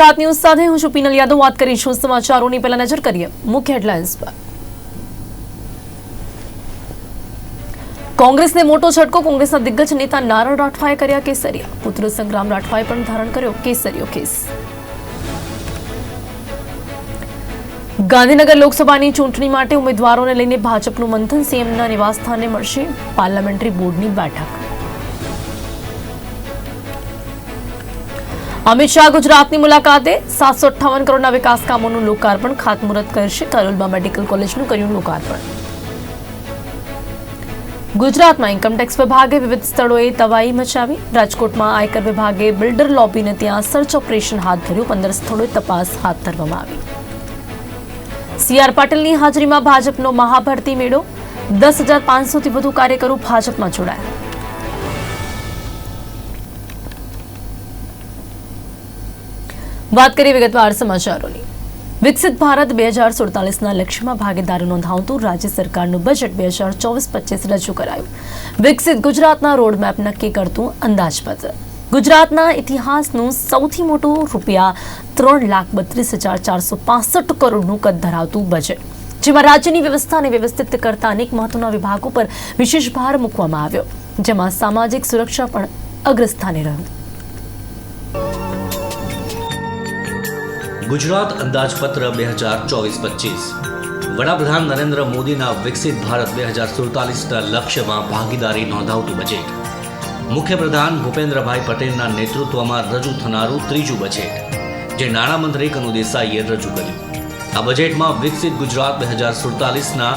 Gujarat news સાથે હું છું પિનલ યાદવ. વાત કરીશું સમાચારોની. પહેલા નજર કરીએ મુખ્ય હેડલાઇન્સ પર. કોંગ્રેસને મોટો છટકો. કોંગ્રેસના દિગ્ગજ નેતા નારણ રાઠવાએ કર્યા કેસરિયા. પુત્ર સંગ્રામ રાઠવાએ પણ ધારણ કર્યો કેસરિયો કેસ. ગાંધીનગર લોકસભાની ચૂંટણી માટે ઉમેદવારોને લઈને ભાજપનું મંથન. સીએમના નિવાસસ્થાને મળશે પાર્લામેન્ટરી બોર્ડની બેઠક. અમિત શાહ ગુજરાતની મુલાકાતે સાતસો અઠ્ઠાવન કરોડના વિકાસ કામોનું લોકાર્પણ ખાતમુહૂર્ત કરશે કરોલમાં મેડિકલ કોલેજનું કર્યું લોકાર્પણ. ગુજરાતમાં ઇન્કમટેક્સ વિભાગે વિવિધ સ્થળોએ તવાઈ મચાવી. રાજકોટમાં આયકર વિભાગે બિલ્ડર લોબીને ત્યાં સર્ચ ઓપરેશન હાથ ધર્યું. પંદર સ્થળોએ તપાસ હાથ ધરવામાં આવી. સીઆર પાટીલની હાજરીમાં ભાજપનો મહાભરતી મેળો. દસ હજાર પાંચસોથી વધુ કાર્યકરો ભાજપમાં જોડાયા. વાત કરીએ વિગતવાર સમાચારોની. વિકસિત ભારત બે હજાર સુડતાલીસના લક્ષ્યમાં ભાગીદારી નોંધાવતું રાજ્ય સરકારનું બજેટ બે હજાર ચોવીસ પચીસ રજૂ કરાયું. વિકસિત ગુજરાતના રોડમેપ નક્કી કરતું અંદાજપત્ર. ગુજરાતના ઇતિહાસનું સૌથી મોટું રૂપિયા ત્રણ લાખ બત્રીસ હજાર ચારસો પાસઠ કરોડનું કદ ધરાવતું બજેટ જેમાં રાજ્યની વ્યવસ્થાને વ્યવસ્થિત કરતા અનેક મહત્વના વિભાગો પર વિશેષ ભાર મૂકવામાં આવ્યો, જેમાં સામાજિક સુરક્ષા પણ અગ્રસ્થાને રહ્યું. ગુજરાત અંદાજપત્ર બે હજાર ચોવીસ પચીસ. વડાપ્રધાન નરેન્દ્ર મોદીના વિકસિત ભારત બે હજાર સુડતાલીસના લક્ષ્યમાં ભાગીદારી નોંધાવતું બજેટ. મુખ્યપ્રધાન ભૂપેન્દ્રભાઈ પટેલના નેતૃત્વમાં રજૂ થનારું ત્રીજું બજેટ, જે નાણામંત્રી કનુ દેસાઈએ રજૂ કર્યું. આ બજેટમાં વિકસિત ગુજરાત બે હજાર સુડતાલીસના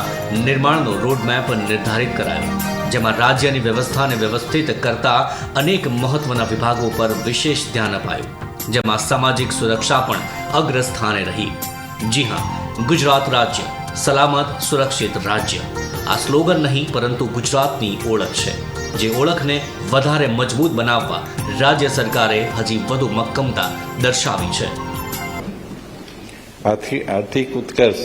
નિર્માણનો રોડમેપ નિર્ધારિત કરાયો, જેમાં રાજ્યની વ્યવસ્થાને વ્યવસ્થિત કરતા અનેક મહત્વના વિભાગો પર વિશેષ ધ્યાન અપાયું, જેમાં સામાજિક સુરક્ષા પણ અગ્રસ્થાને રહી. જી હા, ગુજરાત રાજ્ય સલામત, સુરક્ષિત રાજ્ય. આ સ્લોગન નહીં, પરંતુ ગુજરાતની ઓળખ છે. જે ઓળખને વધારે મજબૂત બનાવવા રાજ્ય સરકારે હજી વધુ મક્કમતા દર્શાવી છે. આર્થિક આર્થિક ઉત્કર્ષ.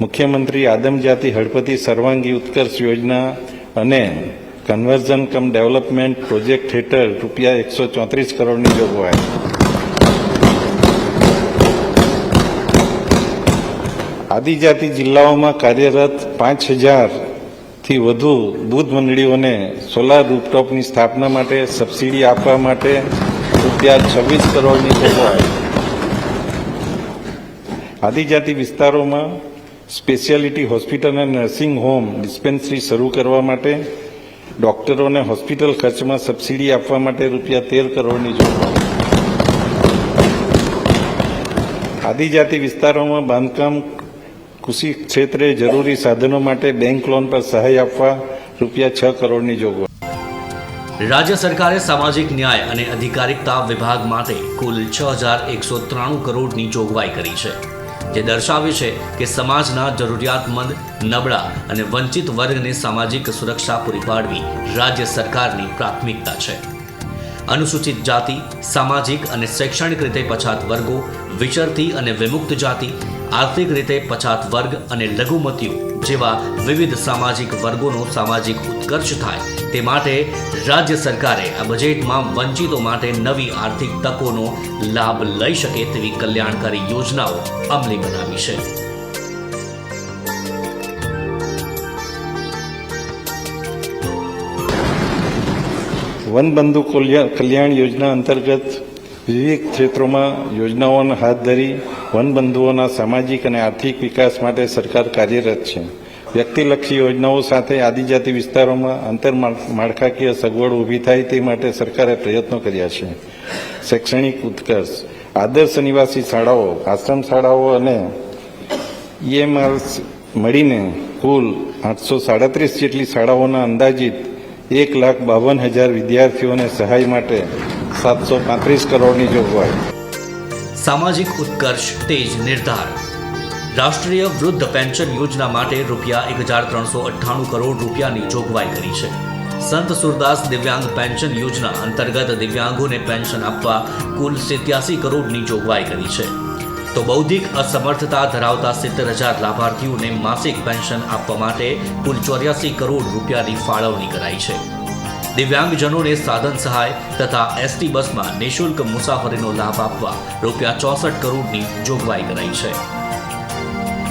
મુખ્યમંત્રી આદમજાતિ હળપતિ સર્વાંગી ઉત્કર્ષ યોજના અને કન્વર્ઝન કમ ડેવલપમેન્ટ પ્રોજેક્ટ હેઠળ રૂપિયા એકસો ચોત્રીસ કરોડની જોગવાઈ. આદિજાતિ જિલ્લાઓમાં કાર્યરત પાંચ હજારથી વધુ દૂધ મંડળીઓને સોલાર રૂપટોપની સ્થાપના માટે સબસિડી આપવા માટે રૂપિયા છવ્વીસ કરોડની જોગવાઈ આદિજાતિ વિસ્તારોમાં સ્પેશિયાલિટી હોસ્પિટલ અને નર્સિંગ હોમ ડિસ્પેન્સરી શરૂ કરવા માટે ડોક્ટરોને હોસ્પિટલ ખર્ચમાં સબસિડી આપવા માટે રૂપિયા તેર કરોડની જોગવાઈ આદિજાતિ વિસ્તારોમાં બાંધકામ કૃષિ ક્ષેત્રે જરૂરી સાધનો માટે બેંક લોન પર સહાય આપવા રૂપિયા છ કરોડની જોગવાઈ. રાજ્ય સરકારે સામાજિક ન્યાય અને અધિકારિકતા વિભાગ માટે કુલ છ હજાર એકસો ત્રાણું કરોડની જોગવાઈ કરી છે, જે દર્શાવે છે કે સમાજના જરૂરિયાતમંદ, નબળા અને વંચિત વર્ગને સામાજિક સુરક્ષા પૂરી પાડવી રાજ્ય સરકારની પ્રાથમિકતા છે. અનુસૂચિત જાતિ, સામાજિક અને શૈક્ષણિક રીતે પછાત વર્ગો, વિચરતી અને વિમુક્ત જાતિ આર્થિક રીતે પછાત વર્ગ અને લઘુમતીઓ જેવા વિવિધ સામાજિક વર્ગોનો સામાજિક ઉત્કર્ષ થાય તે માટે રાજ્ય સરકારે આ બજેટમાં વંચિતો માટે નવી આર્થિક તકોનો લાભ લઈ શકે તેવી કલ્યાણકારી યોજનાઓ અમલી બનાવી છે. વનબંધુ કલ્યા- કલ્યાણ યોજના અંતર્ગત વિવિધ ક્ષેત્રોમાં યોજનાઓને હાથ ધરી વનબંધુઓના સામાજિક અને આર્થિક વિકાસ માટે સરકાર કાર્યરત છે. વ્યક્તિલક્ષી યોજનાઓ સાથે આદિજાતિ વિસ્તારોમાં આંતરમાળખાકીય સગવડ ઊભી થાય તે માટે સરકારે પ્રયત્નો કર્યા છે. શૈક્ષણિક ઉત્કર્ષ, આદર્શ નિવાસી શાળાઓ, આશ્રમ શાળાઓ અને ઈએમઆર મળીને કુલ આઠસો સાડત્રીસ જેટલી શાળાઓના અંદાજિત એક લાખ બાવન હજાર વિદ્યાર્થીઓને સહાય માટે સાતસો પાંત્રીસ કરોડની જોગવાઈ સામાજિક ઉત્કર્ષ તેજ નિર્ધાર. રાષ્ટ્રીય વૃદ્ધ પેન્શન યોજના માટે રૂપિયા એક હજાર ત્રણસો અઠ્ઠાણું કરોડ રૂપિયાની જોગવાઈ કરી છે. સંત સુરદાસ દિવ્યાંગ પેન્શન યોજના અંતર્ગત દિવ્યાંગોને પેન્શન આપવા કુલ સિત્યાસી કરોડની જોગવાઈ કરી છે. તો બૌદ્ધિક અસમર્થતા ધરાવતા સિત્તેર હજાર લાભાર્થીઓને માસિક પેન્શન આપવા માટે કુલ ચોર્યાસી કરોડ રૂપિયાની ફાળવણી કરાઈ છે. દિવ્યાંગજનોને સાધન સહાય તથા એસટી બસમાં નિઃશુલ્ક મુસાફરીનો લાભ આપવા રૂપિયા ચોસઠ કરોડની જોગવાઈ કરાઈ છે.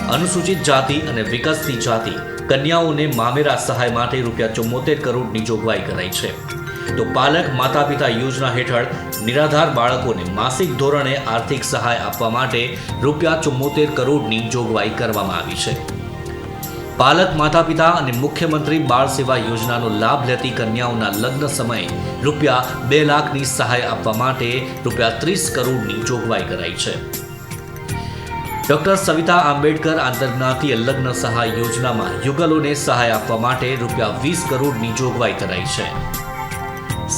અનુસૂચિત જાતિ અને વિકસતી જાતિ કન્યાઓને મામેરા સહાય માટે રૂપિયા ચુમ્મોતેર કરોડની જોગવાઈ કરાઈ છે. તો પાલક માતા પિતા યોજના હેઠળ નિરાધાર બાળકોને માસિક ધોરણે આર્થિક સહાય આપવા માટે રૂપિયા ચુમ્મોતેર કરોડની જોગવાઈ કરવામાં આવી છે. પાલક માતા પિતા અને મુખ્યમંત્રી બાળ સેવા યોજનાનો લાભ લેતી કન્યાઓના લગ્ન સમયે રૂપિયા બે લાખની સહાય આપવા માટે રૂપિયા ત્રીસ કરોડની જોગવાઈ કરાઈ છે. ડોક્ટર સવિતા આંબેડકર આંતરજ્ઞાતીય લગ્ન સહાય યોજનામાં યુગલોને સહાય આપવા માટે રૂપિયા વીસ કરોડની જોગવાઈ કરાઈ છે.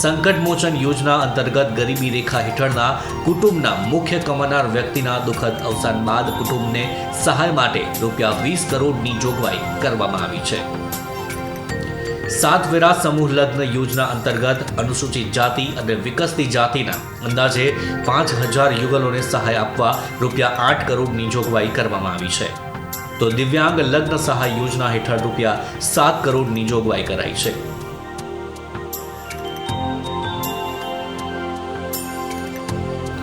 સંકટ મોચન યોજના અંતર્ગત ગરીબી રેખા હેઠળના કુટુંબના મુખ્ય કમાનાર વ્યક્તિના દુઃખદ અવસાન બાદ કુટુંબને સહાય માટે રૂપિયા વીસ કરોડની જોગવાઈ કરવામાં આવી છે. સાતવેરા સમૂહ લગ્ન યોજના અંતર્ગત અનુસૂચિત જાતિ અને વિકસતી જાતિના અંદાજે પાંચ હજાર યુગલોને સહાય આપવા રૂપિયા આઠ કરોડની જોગવાઈ કરવામાં આવી છે. તો દિવ્યાંગ લગ્ન સહાય યોજના હેઠળ રૂપિયા સાત કરોડની જોગવાઈ કરાઈ છે.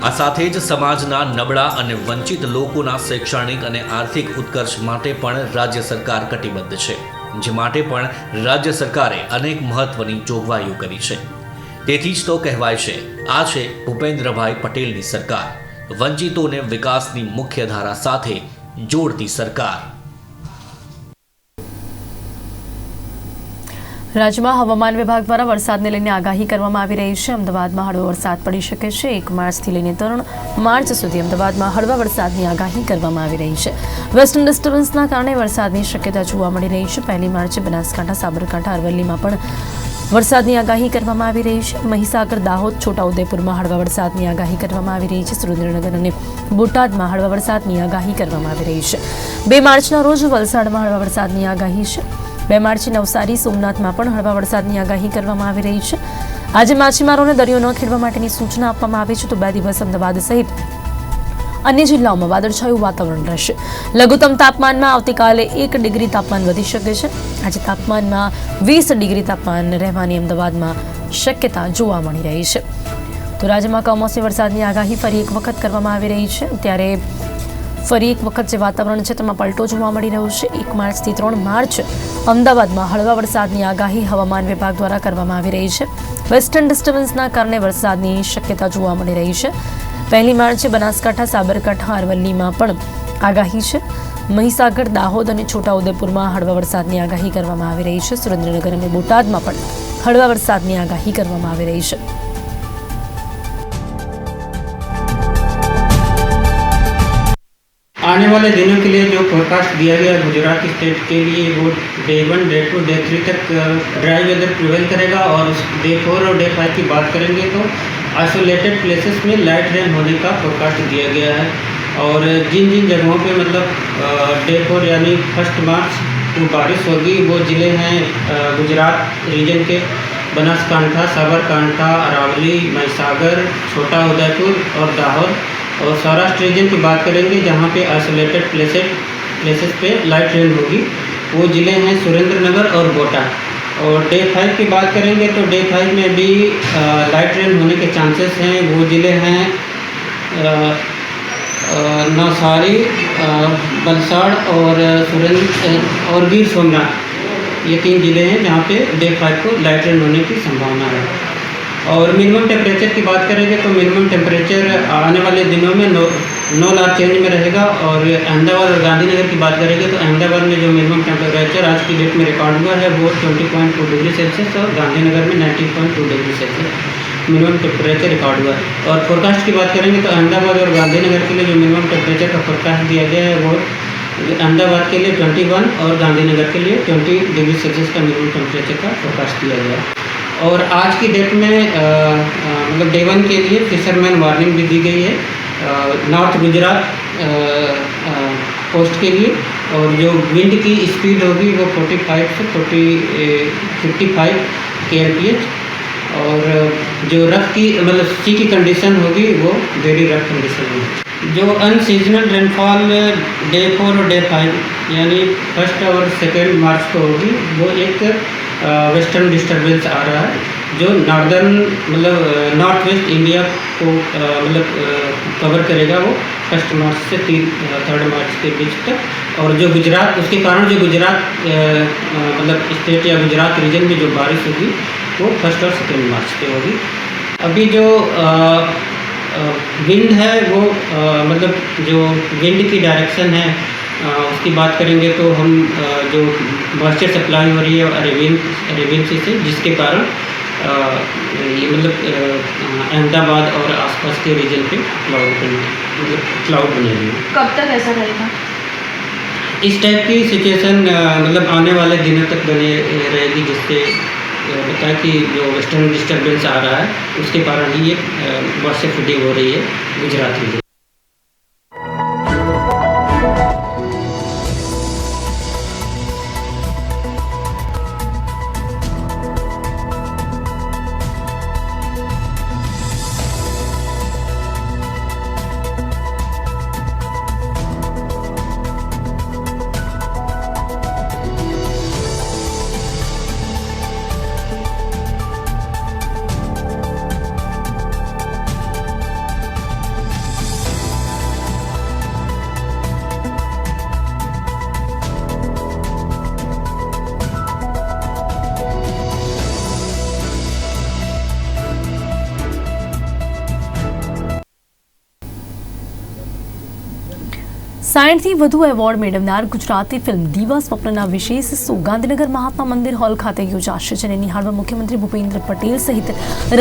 આ સાથે જ સમાજના નબળા અને વંચિત લોકોના શૈક્ષણિક અને આર્થિક ઉત્કર્ષ માટે પણ રાજ્ય સરકાર કટિબદ્ધ છે, જે માટે પણ રાજ્ય સરકારે અનેક મહત્વની જોગવાઈઓ કરી છે. તેથી જ તો કહેવાય છે, આ છે ભૂપેન્દ્રભાઈ પટેલની સરકાર. વંચિતોને વિકાસની મુખ્ય ધારા સાથે જોડતી સરકાર. રાજ્યમાં હવામાન વિભાગ દ્વારા વરસાદને લઈને આગાહી કરવામાં આવી રહી છે. અમદાવાદમાં હળવો વરસાદ પડી શકે છે. એક માર્ચથી લઈને ત્રણ માર્ચ સુધી અમદાવાદમાં હળવા વરસાદની આગાહી કરવામાં આવી રહી છે. વેસ્ટર્ન ડિસ્ટર્બન્સના કારણે વરસાદની શક્યતા જોવા મળી રહી છે. પહેલી માર્ચે બનાસકાંઠા, સાબરકાંઠા, અરવલ્લીમાં પણ વરસાદની આગાહી કરવામાં આવી રહી છે. મહીસાગર, દાહોદ, છોટાઉદેપુરમાં હળવા વરસાદની આગાહી કરવામાં આવી રહી છે. સુરેન્દ્રનગર અને બોટાદમાં હળવા વરસાદની આગાહી કરવામાં આવી રહી છે. બે માર્ચના રોજ વલસાડમાં હળવા વરસાદની આગાહી છે. બે માર્ચે નવસારી સોમનાથમાં પણ હળવા વરસાદની આગાહી કરવામાં આવી રહી છે. આજે માછીમારોને દરિયો ન ખેડવા માટેની સૂચના આપવામાં આવી છે તો બે દિવસ અમદાવાદ સહિત અન્ય જિલ્લાઓમાં વાદળછાયું વાતાવરણ રહેશે. લઘુત્તમ તાપમાનમાં આવતીકાલે એક ડિગ્રી તાપમાન વધી શકે છે. આજે તાપમાનમાં વીસ ડિગ્રી તાપમાન રહેવાની અમદાવાદમાં શક્યતા જોવા મળી રહી છે. તો રાજ્યમાં કમોસમી વરસાદની આગાહી ફરી એક વખત કરવામાં આવી રહી છે. ત્યારે ફરી એક વખત જે વાતાવરણ છે તેમાં પલટો જોવા મળી રહ્યો છે. એક માર્ચથી ત્રણ માર્ચ અમદાવાદમાં હળવા વરસાદની આગાહી હવામાન વિભાગ દ્વારા કરવામાં આવી રહી છે. વેસ્ટર્ન ડિસ્ટર્બન્સના કારણે વરસાદની શક્યતા જોવા મળી રહી છે. પહેલી માર્ચે બનાસકાંઠા, સાબરકાંઠા, અરવલ્લીમાં પણ આગાહી છે. મહીસાગર, દાહોદ અને છોટાઉદેપુરમાં હળવા વરસાદની આગાહી કરવામાં આવી રહી છે. સુરેન્દ્રનગર અને બોટાદમાં પણ હળવા વરસાદની આગાહી કરવામાં આવી રહી છે. आने वाले दिनों के लिए जो फोरकास्ट दिया गया गुजरात स्टेट के लिए वो day one day two day three तक ड्राई वेदर प्रिवेल करेगा और डे फोर और डे फाइव की बात करेंगे तो आइसोलेटेड प्लेसेस में लाइट रेन होने का फोरकास्ट दिया गया है। और जिन जिन जगहों पे मतलब डे फोर यानी फ़र्स्ट मार्च को बारिश होगी, वो ज़िले हैं गुजरात रीजन के बनासकांठा, साबरकांठा, अरावली, महिसागर, छोटा उदयपुर और दाहोद। और सौराष्ट्र रीजन की बात करेंगे जहाँ पे आइसोलेटेड प्लेसेस प्लेसेस पे लाइट रेन होगी। वो ज़िले हैं सुरेंद्र नगर और गोटा और डे फाइव की बात करेंगे तो डे फाइव में भी लाइट रेन होने के चांसेस हैं। वो ज़िले हैं नवसारी अ, और सुरेंद्र और गिर सोमनाथ। ये तीन ज़िले हैं जहाँ पे डे फाइव को लाइट रेन होने की संभावना है। और मिनिमम टेम्परेचर की बात करेंगे तो मिनिमम टेम्परेचर आने वाले दिनों में नौ नौ लाख चेंज में रहेगा और अहमदाबाद और गांधीनगर की बात करेंगे तो अहमदाबाद में जो मिनिमम टेम्परेचर आज की डेट में रिकॉर्ड हुआ है वो twenty point two degree Celsius और गांधीनगर में nineteen point two degree Celsius minimum temperature record हुआ है। और फोरकास्ट की बात करेंगे तो अहमदाबाद और गांधीनगर के लिए जो मिनिमम टेम्परेचर का फोरकास्ट दिया गया है वो अहमदाबाद के लिए 21 और गांधीनगर के लिए 20 डिग्री सेल्सियस का मिनिमम टेम्परेचर का फोरकास्ट दिया गया है। और आज की डेट में मतलब डे वन के लिए फिशरमैन वार्निंग भी दी गई है नॉर्थ गुजरात कोस्ट के लिए। और जो विंड की स्पीड होगी वो 45 से 40 55 के एल और जो रफ की मतलब सी की कंडीशन होगी वो वेरी रफ कंडीशन होगी। जो अनसीजनल रेनफॉल डे फोर और डे फाइव यानी फ़र्स्ट और सेकेंड मार्च को होगी, वो एक वेस्टर्न डिस्टरबेंस आ रहा है, जो नॉर्दर्न मतलब नॉर्थ वेस्ट इंडिया को मतलब कवर करेगा वो फ़र्स्ट मार्च से तीन थर्ड मार्च के बीच तक। और जो गुजरात, उसके कारण जो गुजरात मतलब स्टेट या गुजरात रीजन में जो बारिश होगी, वो फ़र्स्ट और सेकेंड मार्च पे होगी। अभी जो विंड है वो मतलब जो विंड की डायरेक्शन है उसकी बात करेंगे तो हम जो मॉइस्चर सप्लाई हो रही है अरेबियन अरेबियन से जिसके कारण ये मतलब अहमदाबाद और आसपास के रीजन पे क्लाउड बने मतलब क्लाउड बनेगी कब तक ऐसा रहेगा? इस टाइप की सिचुएशन मतलब आने वाले दिनों तक बने रहेगी जिससे बताया कि जो वेस्टर्न डिस्टर्बेंस आ रहा है उसके कारण ही ये वर्ष फीडिंग हो रही है गुजरात में। સાઠથી વધુ એવોર્ડ મેળવનાર ગુજરાતી ફિલ્મ દીવા સ્વપ્નના વિશેષ શો ગાંધીનગર મહાત્મા મંદિર હોલ ખાતે યોજાશે, જેને નિહાળવા મુખ્યમંત્રી ભૂપેન્દ્ર પટેલ સહિત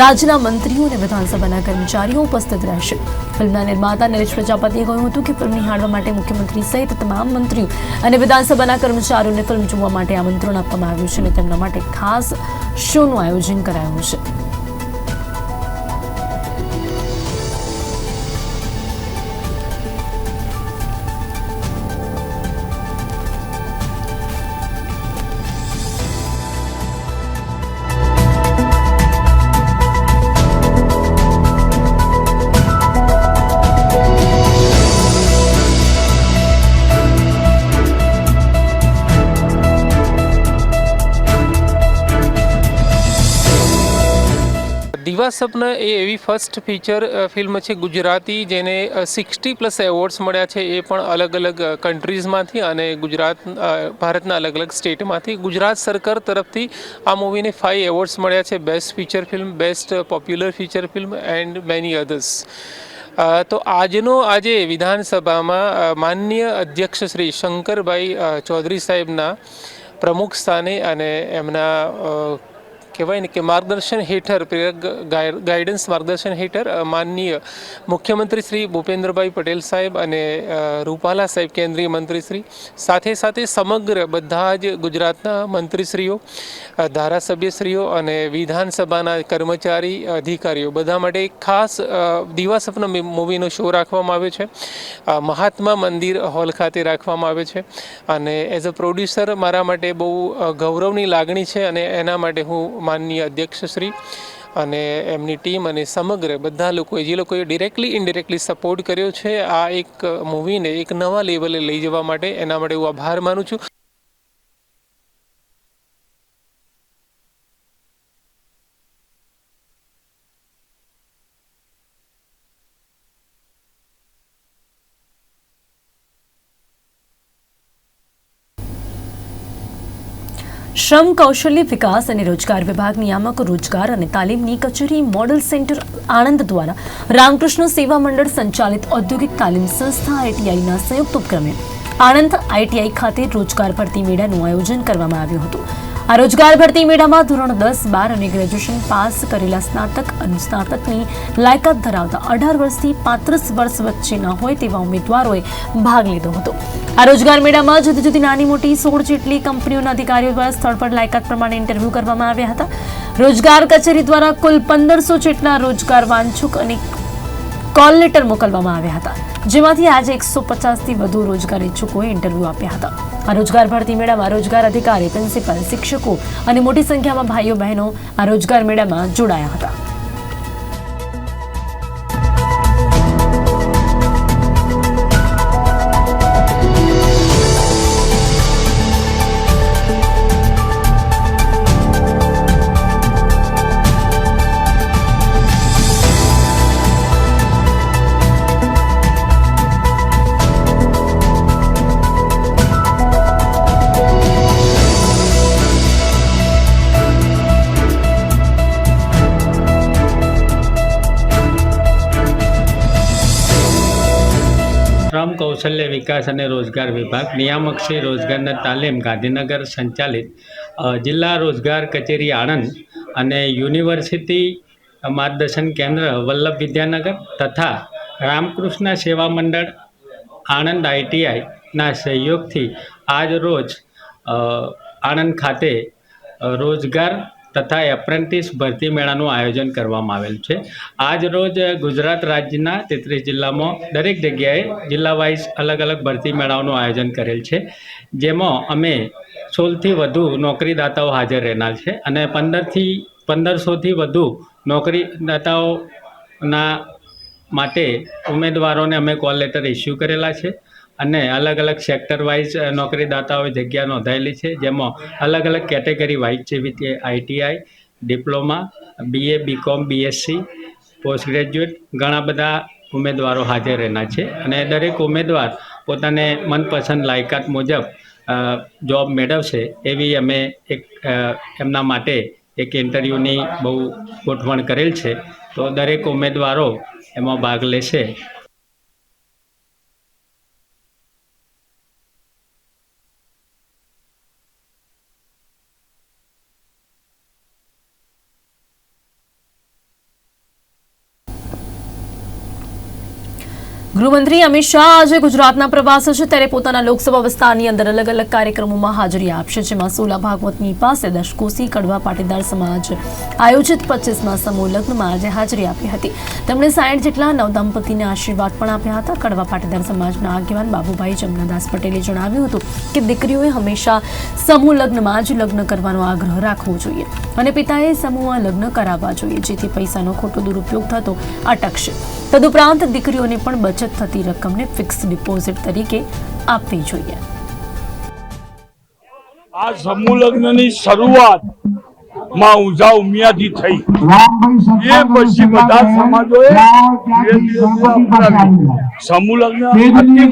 રાજ્યના મંત્રીઓ અને વિધાનસભાના કર્મચારીઓ ઉપસ્થિત રહેશે. ફિલ્મના નિર્માતા નરેશ પ્રજાપતિએ કહ્યું હતું કે ફિલ્મ નિહાળવા માટે મુખ્યમંત્રી સહિત તમામ મંત્રીઓ અને વિધાનસભાના કર્મચારીઓને ફિલ્મ જોવા માટે આમંત્રણ આપવામાં આવ્યું છે અને તેમના માટે ખાસ શોનું આયોજન કરાયું છે. દીવા સપન એ એવી ફર્સ્ટ ફીચર ફિલ્મ છે ગુજરાતી જેને સિક્સટી પ્લસ એવોર્ડ્સ મળ્યા છે એ પણ અલગ અલગ કન્ટ્રીઝમાંથી અને ગુજરાત ભારતના અલગ અલગ સ્ટેટમાંથી ગુજરાત સરકાર તરફથી આ મૂવીને ફાઇવ એવોર્ડ્સ મળ્યા છે. Best feature film best popular feature film and many others તો આજનો, આજે વિધાનસભામાં માન્ય અધ્યક્ષ શ્રી શંકરભાઈ ચૌધરી સાહેબના પ્રમુખ સ્થાને અને એમના કહેવાય ને કે માર્ગદર્શન હેઠળ, પ્રેરક ગાઈ- ગાઈડન્સ માર્ગદર્શન હેઠળ માનનીય મુખ્યમંત્રી શ્રી ભૂપેન્દ્રભાઈ પટેલ સાહેબ અને રૂપાલા સાહેબ કેન્દ્રીય મંત્રીશ્રી સાથે સાથે સમગ્ર બધા જ ગુજરાતના મંત્રીશ્રીઓ ધારાસભ્યશ્રીઓ અને વિધાનસભાના કર્મચારી અધિકારીઓ, બધા માટે એક ખાસ સપના મૂવીનો શો રાખવામાં આવ્યો છે. મહાત્મા મંદિર હોલ ખાતે રાખવામાં આવે છે. અને એઝ અ પ્રોડ્યુસર મારા માટે બહુ ગૌરવની લાગણી છે અને એના માટે હું માનનીય અધ્યક્ષશ્રી અને એમની ટીમ અને સમગ્ર બધા લોકોએ, જે લોકોએ ડિરેક્ટલી ઇનડિરેક્ટલી સપોર્ટ કર્યો છે આ એક મૂવીને એક નવા લેવલે લઈ જવા માટે. એના માટે હું આભાર માનું છું. શ્રમ, કૌશલ્ય વિકાસ અને રોજગાર વિભાગ નિયામક, રોજગાર અને તાલીમની કચેરી મોડલ સેન્ટર આણંદ દ્વારા રામકૃષ્ણ સેવા મંડળ સંચાલિત ઔદ્યોગિક તાલીમ સંસ્થા આઈટીઆઈના સંયુક્ત ઉપક્રમે આણંદ આઈટીઆઈ ખાતે રોજગાર ભરતી મેળાનું આયોજન કરવામાં આવ્યું હતું. આ રોજગાર ભરતી મેળામાં ધોરણ દસ, બાર અને ગ્રેજ્યુએશન પાસ કરેલા સ્નાતક અને સ્નાતકની લાયકાત ધરાવતા અઢાર વર્ષથી પાંત્રીસ વર્ષ વચ્ચેના હોય તેવા ઉમેદવારોએ ભાગ લીધો હતો. આ રોજગાર મેળામાં જુદી જુદી નાની મોટી સોળ જેટલી કંપનીઓના અધિકારીઓ દ્વારા સ્થળ પર લાયકાત પ્રમાણે ઇન્ટરવ્યૂ કરવામાં આવ્યા હતા. રોજગાર કચેરી દ્વારા કુલ પંદરસો જેટલા રોજગાર વાંછુક અને કોલ લેટર મોકલવામાં આવ્યા હતા. જેમાંથી આજે એકસો પચાસથી વધુ રોજગાર ઇચ્છુકોએ ઇન્ટરવ્યૂ આપ્યા હતા. આ રોજગાર ભરતી મેળામાં રોજગાર અધિકારી, પ્રિન્સિપલ, શિક્ષકો અને મોટી સંખ્યામાં ભાઈઓ બહેનો આ રોજગાર મેળામાં જોડાયા હતા. કૌશલ્ય વિકાસ અને રોજગાર વિભાગ, નિયામક શ્રી રોજગારના તાલીમ, ગાંધીનગર સંચાલિત જિલ્લા રોજગાર કચેરી આણંદ અને યુનિવર્સિટી માર્ગદર્શન કેન્દ્ર વલ્લભ વિદ્યાનગર તથા રામકૃષ્ણ સેવા મંડળ આણંદ આઈટીઆઈના સહયોગથી આજ રોજ આણંદ ખાતે રોજગાર તથા એપ્રેન્ટિસ ભરતી મેળાનું આયોજન કરવામાં આવેલ છે. આજ રોજ ગુજરાત રાજ્યના તેત્રીસ જિલ્લામાં દરેક જગ્યાએ જિલ્લા વાઇઝ અલગ અલગ ભરતી મેળાઓનું આયોજન કરેલ છે. જેમાં અમે સોળથી વધુ નોકરીદાતાઓ હાજર રહેનાર છે અને પંદરથી, પંદરસોથી વધુ નોકરીદાતાઓના માટે ઉમેદવારોને અમે કોલ લેટર ઇસ્યુ કરેલા છે. અને અલગ અલગ સેક્ટર વાઇઝ નોકરીદાતાઓએ જગ્યા નોંધાયેલી છે. જેમાં અલગ અલગ કેટેગરી વાઇઝ છે with ITI diploma BA BCom BSc post graduate ઘણા બધા ઉમેદવારો હાજર રહેના છે. અને દરેક ઉમેદવાર પોતાને મનપસંદ લાયકાત મુજબ જોબ મેળવશે એવી અમે એક એમના માટે એક ઇન્ટરવ્યૂની બહુ ગોઠવણ કરેલ છે. તો દરેક ઉમેદવારો એમાં ભાગ લેશે. ગૃહમંત્રી અમિત શાહ આજે ગુજરાતના પ્રવાસે છે. ત્યારે પોતાના લોકસભા વિસ્તારની અંદર અલગ અલગ કાર્યક્રમોમાં હાજરી આપશે, જેમાં સોલા ભાગવતની પાસે દશકોસી કડવા પાટીદાર સમાજ આયોજિત પચીસમાં સમૂહ લગ્નમાં આજે હાજરી આપી હતી. તેમણે સાઠ જેટલા નવદંપતિને આશીર્વાદ પણ આપ્યા હતા. કડવા પાટીદાર સમાજના આગેવાન બાબુભાઈ જમનાદાસ પટેલે જણાવ્યું હતું કે દીકરીઓએ હંમેશા સમૂહ લગ્નમાં જ લગ્ન કરવાનો આગ્રહ રાખવો જોઈએ અને પિતાએ સમૂહમાં લગ્ન કરાવવા જોઈએ, જેથી પૈસાનો ખોટો દુરુપયોગ થતો અટકશે. તદુપરાંત દીકરીઓને પણ બચત થતી રકમને ફિક્સ ડિપોઝિટ તરીકે આપવી જોઈએ. આ સમૂહ લગ્નની શરૂઆત માં ઉંઝા ઉમિયાથી થઈ. એ પછી બધા સમાજોએ. સમૂહ લગ્ન અતિ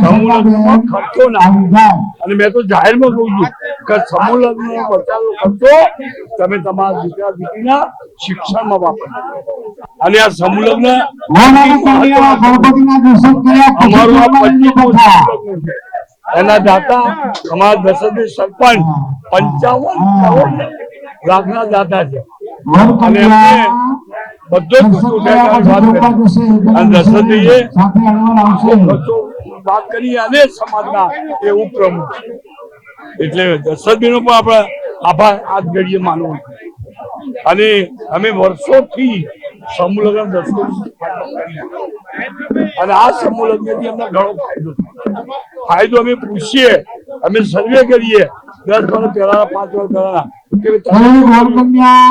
સમૂહ લગ્નમાં ખર્ચો ના અને મેં તો જાહેરમાં કહું છું કે સમૂહ બચાવો ખર્ચો તમે તમારા દીકરા દીકરીના શિક્ષણમાં વાપરો. અને આ સમૂહ લગ્ન અમારું આ છે. એના દાતા અમારા દશરથી સરપંચ પંચાવન કરોડ લાખના દાતા છે. અને એમને બધો જ ખર્ચો ઉઠાવવાની વાત કરી અને દશરથીએ વાત કરી અને સમાજના એ ઉપપ્રમુખ. એટલે દશરથીનો પણ આપણે આભાર આજ ઘડીએ માનવો અને અમે વર્ષોથી સમૂહ લગ્ન દસો અને આ સમૂહ લગ્નથી અમને ઘણો ફાયદો ફાયદો અમે પૂછીએ અમે સર્વે કરીએ દસ વર્ષ પહેલા પાંચ વર્ષ પહેલા કે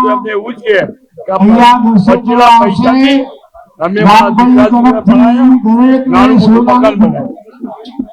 અમને એવું છે કે બચેલા પૈસાથી અમે મારા દીકરા દીકરા ભણાયા નાનું મોટું મકાન બનાવ્યું.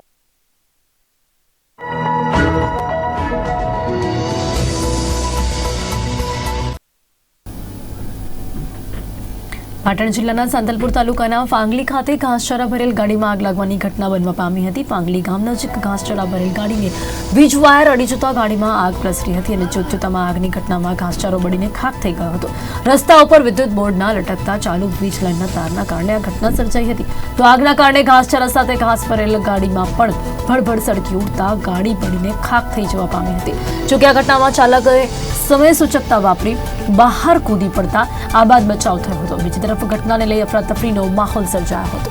પાટણ જિલ્લાના સાંતલપુર તાલુકાના ફાંગલી ખાતે ઘાસચારા ભરેલ ગાડીમાં આગ લાગવાની ઘટના બનવા પામી હતી. ફાંગલી ગામ નજીક ઘાસચારા ભરેલ ગાડીને વીજ વાયર અડી જતા ગાડીમાં આગ પ્રસરી હતી અને જોતજોતામાં આગની ઘટનામાં ઘાસચારો બળીને ખાક થઈ ગયો હતો. રસ્તા ઉપર વિદ્યુત બોર્ડના લટકતા ચાલુ વીજ લાઇનના તારના કારણે આ ઘટના સર્જાઈ હતી. તો આગના કારણે ઘાસચારા સાથે ઘાસ ભરેલ ગાડીમાં પણ ભડભડ સળગી ઉઠતા ગાડી બળીને ખાક થઈ જવા પામી હતી. જોકે આ ઘટનામાં ચાલકે સમય સૂચકતા વાપરી બહાર કૂદી પડતા આ બાદ બચાવ થયો હતો. બીજી તરફ ઘટનાને લઈ અફરાતફરીનો માહોલ સર્જાયો હતો.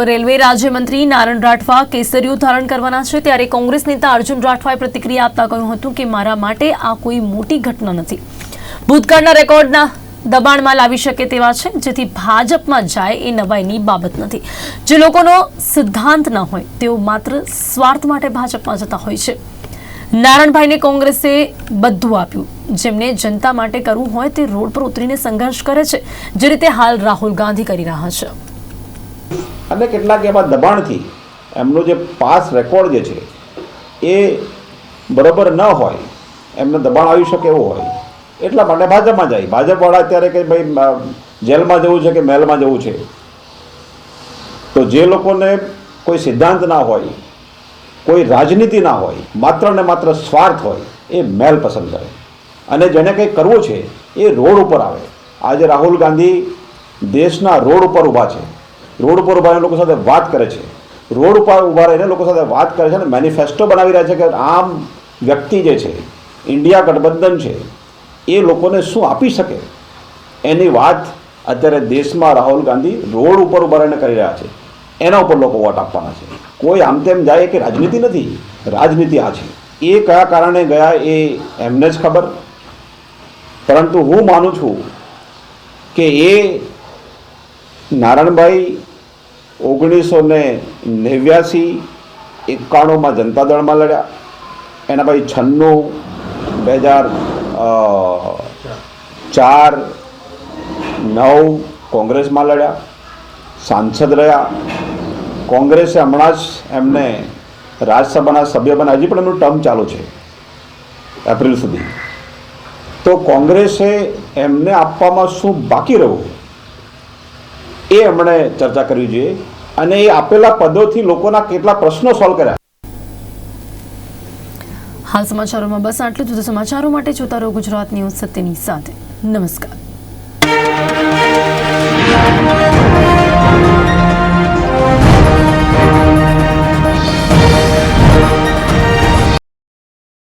પૂર્વ રેલવે રાજ્યમંત્રી નારણ રાઠવા કેસરીયું ધારણ કરવાના છે. ત્યારે કોંગ્રેસ નેતા અર્જુન રાઠવાએ પ્રતિક્રિયા આપતા કહ્યું હતું કે મારા માટે આ કોઈ મોટી ઘટના નથી. ભૂતકાળના રેકોર્ડના દબાણમાં લાવી શકે તેવા છે, જેથી ભાજપમાં જાય એ નવાઈની બાબત નથી. જે લોકોનો સિદ્ધાંત ન હોય, તેઓ માત્ર સ્વાર્થ માટે ભાજપમાં જતા હોય છે. નારણભાઈને કોંગ્રેસે બધું આપ્યું. જેમને જનતા માટે કરવું હોય તે રોડ પર ઉતરીને સંઘર્ષ કરે છે. જે રીતે હાલ રાહુલ ગાંધી કરી રહ્યા છે. અને કેટલાક એવા દબાણથી એમનો જે પાસ રેકોર્ડ જે છે, એ બરાબર ન હોય, એમને દબાણ આવી શકે એવું હોય. એટલા માટે ભાજપમાં જાય. ભાજપવાળા અત્યારે કે ભાઈ જેલમાં જવું છે કે મહેલમાં જવું છે? તો જે લોકોને કોઈ સિદ્ધાંત ના હોય, કોઈ રાજનીતિ ના હોય, માત્ર ને માત્ર સ્વાર્થ હોય, એ મહેલ પસંદ કરે. અને જેને કંઈ કરવું છે, એ રોડ ઉપર આવે. આજે રાહુલ ગાંધી દેશના રોડ ઉપર ઊભા છે. રોડ ઉપર ઊભા લોકો સાથે વાત કરે છે. રોડ ઉપર ઊભા રહીને લોકો સાથે વાત કરે છે અને મેનિફેસ્ટો બનાવી રહ્યા છે કે આમ વ્યક્તિ જે છે, ઇન્ડિયા ગઠબંધન છે, એ લોકોને શું આપી શકે? એની વાત અત્યારે દેશમાં રાહુલ ગાંધી રોડ ઉપર ઊભા રહીને કરી રહ્યા છે. એના ઉપર લોકો વોટ આપવાના છે. કોઈ આમ તેમ જાય કે રાજનીતિ નથી. રાજનીતિ આ છે. એ કયા કારણે ગયા એ એમને જ ખબર. પરંતુ હું માનું છું કે એ નારણભાઈ ઓગણીસો ને નેવ્યાસી એકાણુંમાં જનતા દળમાં લડ્યા. એના પછી છન્નું, બે હજાર ચાર, નવ કોંગ્રેસમાં લડ્યા. સાંસદ રહ્યા. કોંગ્રેસે હમણાં જ એમને રાજ્યસભાના સભ્ય બન્યા. હજી પણ એમનું ટર્મ ચાલુ છે, એપ્રિલ સુધી. તો કોંગ્રેસે એમને આપવામાં શું બાકી રહ્યું? એ એમણે ચર્ચા કરવી જોઈએ અને એ આપેલા પદોથી લોકોના કેટલા પ્રશ્નો સોલ્વ કર્યા. હાલ સમાચારોમાં બસ આટલું જ. સમાચારો માટે જોતા રહો ગુજરાત ન્યૂઝ સત્યની સાથે. નમસ્કાર.